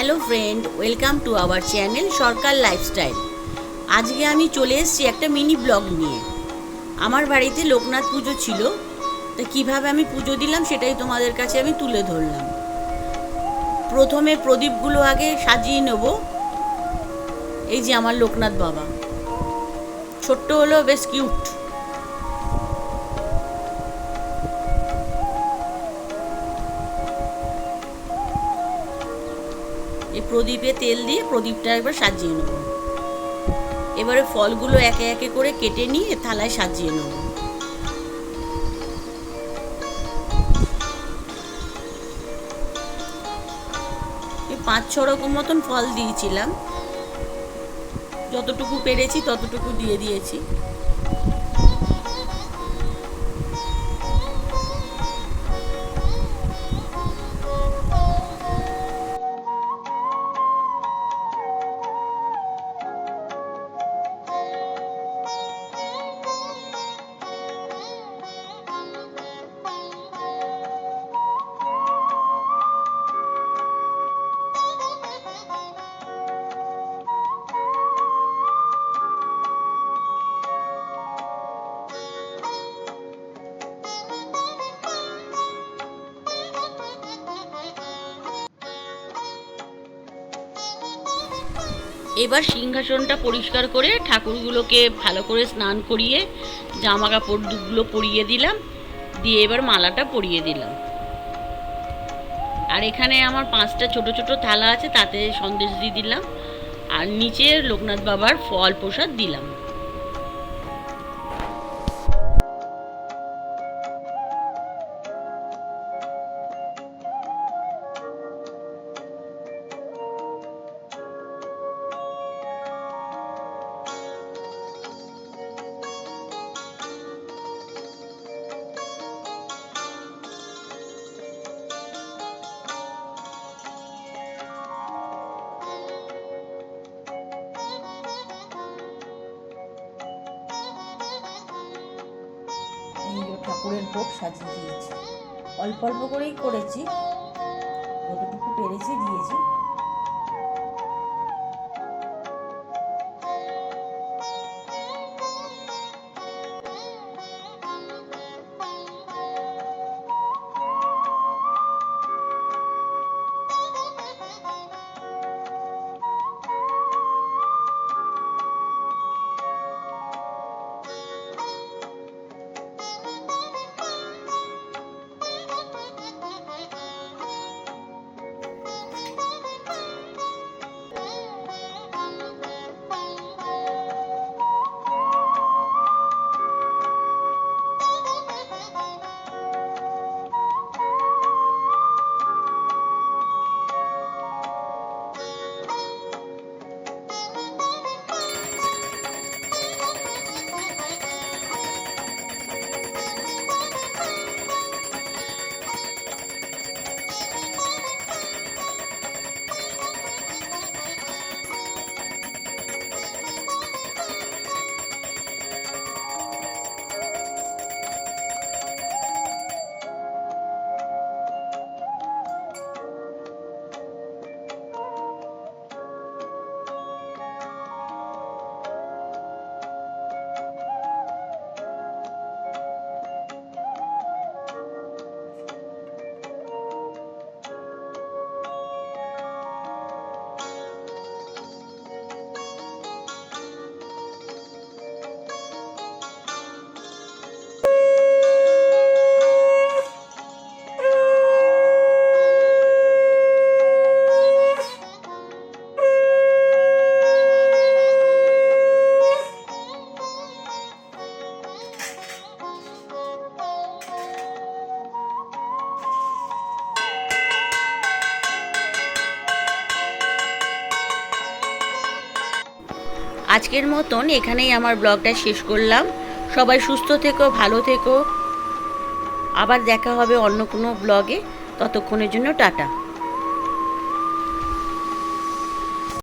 Hello friend, welcome to our channel Sarkar lifestyle. আজকে আমি চলে এসেছি একটা মিনি ব্লগ নিয়ে। আমার বাড়িতে লোকনাথ পুজো ছিল, তা কীভাবে আমি পুজো দিলাম সেটাই তোমাদের কাছে আমি তুলে ধরলাম। প্রথমে প্রদীপগুলো আগে সাজিয়ে নেব। এই যে আমার লোকনাথ বাবা। ছোট্ট হলো বেশ কিউট এই প্রদীপে তেল দিয়ে প্রদীপটা একবার সাজিয়ে নেব। এবারে ফলগুলো একে একে করে কেটে নিয়ে থালায় সাজিয়ে নেব। পাঁচ ছ রকম মতন ফল দিয়েছিলাম। যতটুকু পেরেছি ততটুকু দিয়ে দিয়েছি। এবার সিংহাসনটা পরিষ্কার করে ঠাকুরগুলোকে ভালো করে স্নান করিয়ে জামা কাপড় দুগুলো পরিয়ে দিলাম, দিয়ে এবার মালাটা পরিয়ে দিলাম। আর এখানে আমার পাঁচটা ছোট ছোট থালা আছে, তাতে সন্দেশ দিয়ে দিলাম। আর নিচে লোকনাথ বাবার ফল প্রসাদ দিলাম। ঠাকুরের ভোগ সাজিয়ে দিয়েছি। অল্প অল্প করেই করেছি। যতটুকু পেরেছি দিয়েছি। আজকের মতন এখানেই আমার ব্লগটা শেষ করলাম। সবাই সুস্থ থেকো, ভালো থেকো। আবার দেখা হবে অন্য কোনো ব্লগে। ততক্ষণের জন্য টাটা।